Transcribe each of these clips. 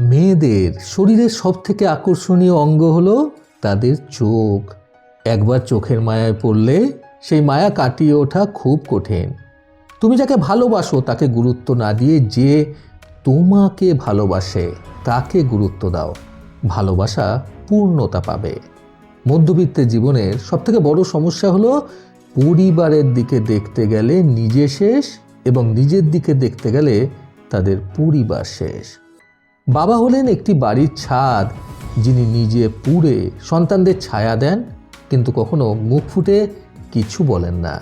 মেয়েদের শরীরের সব থেকে আকর্ষণীয় অঙ্গ হলো তাদের চোখ। একবার চোখের মায়ায় পড়লে সেই মায়া কাটিয়ে ওঠা খুব কঠিন। তুমি যাকে ভালোবাসো তাকে গুরুত্ব না দিয়ে যে তোমাকে ভালোবাসে তাকে গুরুত্ব দাও। ভালোবাসা পূর্ণতা পাবে। মধ্যবিত্তের জীবনের সবথেকে বড় সমস্যা হলো পরিবারের দিকে দেখতে গেলে নিজে শেষ এবং নিজের দিকে দেখতে গেলে তাদের পরিবার শেষ। বাবা হলেন একটি বাড়ির ছাদ, যিনি নিজে পুড়ে সন্তানদের ছায়া দেন, কিন্তু কখনো মুখ ফুটে কিছু বলেন না।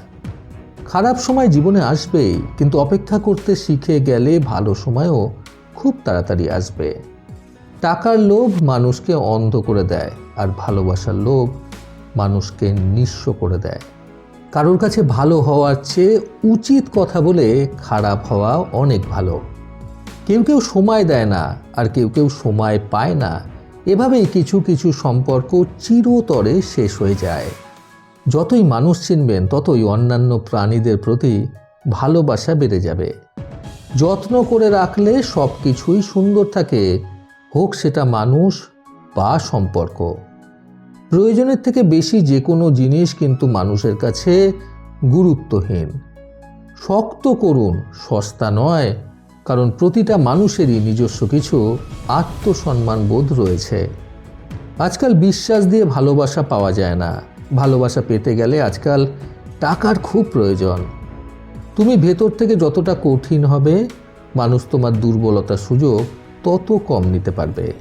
খারাপ সময় জীবনে আসবেই, কিন্তু অপেক্ষা করতে শিখে গেলে ভালো সময়ও খুব তাড়াতাড়ি আসবে। টাকার লোভ মানুষকে অন্ধ করে দেয়, আর ভালোবাসার লোভ মানুষকে নিঃস্ব করে দেয়। কারোর কাছে ভালো হওয়ার চেয়ে উচিত কথা বলে খারাপ হওয়া অনেক ভালো। কেউ কেউ সময় দেয় না আর কেউ কেউ সময় পায় না। এভাবেই কিছু কিছু সম্পর্ক চিরতরে শেষ হয়ে যায়। যতই মানুষ চিনবেন, ততই অন্যান্য প্রাণীদের প্রতি ভালোবাসা বেড়ে যাবে। যত্ন করে রাখলে সব কিছুই সুন্দর থাকে, হোক সেটা মানুষ বা সম্পর্ক। প্রয়োজনের থেকে বেশি যে কোনো জিনিস কিন্তু মানুষের কাছে গুরুত্বহীন। শক্ত করুন, সস্তা নয় কারণ প্রতিটা মানুষেরই নিজস্ব কিছু আত্মসম্মান বোধ রয়েছে। আজকাল বিশ্বাস দিয়ে ভালোবাসা পাওয়া যায় না। ভালোবাসা পেতে গেলে আজকাল টাকার খুব প্রয়োজন। তুমি ভেতর থেকে যতটা কঠিন হবে, মানুষ তোমার দুর্বলতার সুযোগ তত কম নিতে পারবে।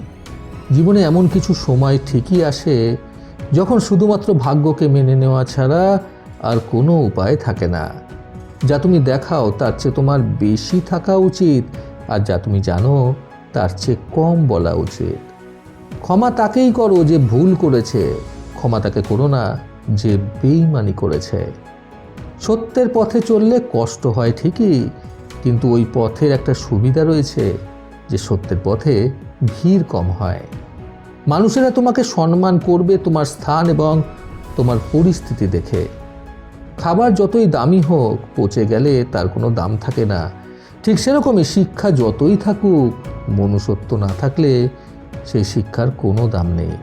জীবনে এমন কিছু সময় ঠিকই আসে, যখন শুধুমাত্র ভাগ্যকে মেনে নেওয়া ছাড়া আর কোনো উপায় থাকে না। যা তুমি দেখাও, তার চেয়ে তোমার বেশি থাকা উচিত। আর যা তুমি জানো, তার চেয়ে কম বলা উচিত। ক্ষমা তাকেই করো যে ভুল করেছে। ক্ষমা তাকে করো না যে বেইমানি করেছে। সত্যের পথে চললে কষ্ট হয় ঠিকই, কিন্তু ওই পথের একটা সুবিধা রয়েছে যে সত্যের পথে ভিড় কম হয়। মানুষেরা তোমাকে সম্মান করবে তোমার স্থান এবং তোমার পরিস্থিতি দেখে। খাবার যতই দামি হোক, পচে গেলে তার কোনো দাম থাকে না। ঠিক সেরকমই শিক্ষা যতই থাকুক, মনুষ্যত্ব না থাকলে সেই শিক্ষার কোনো দাম নেই।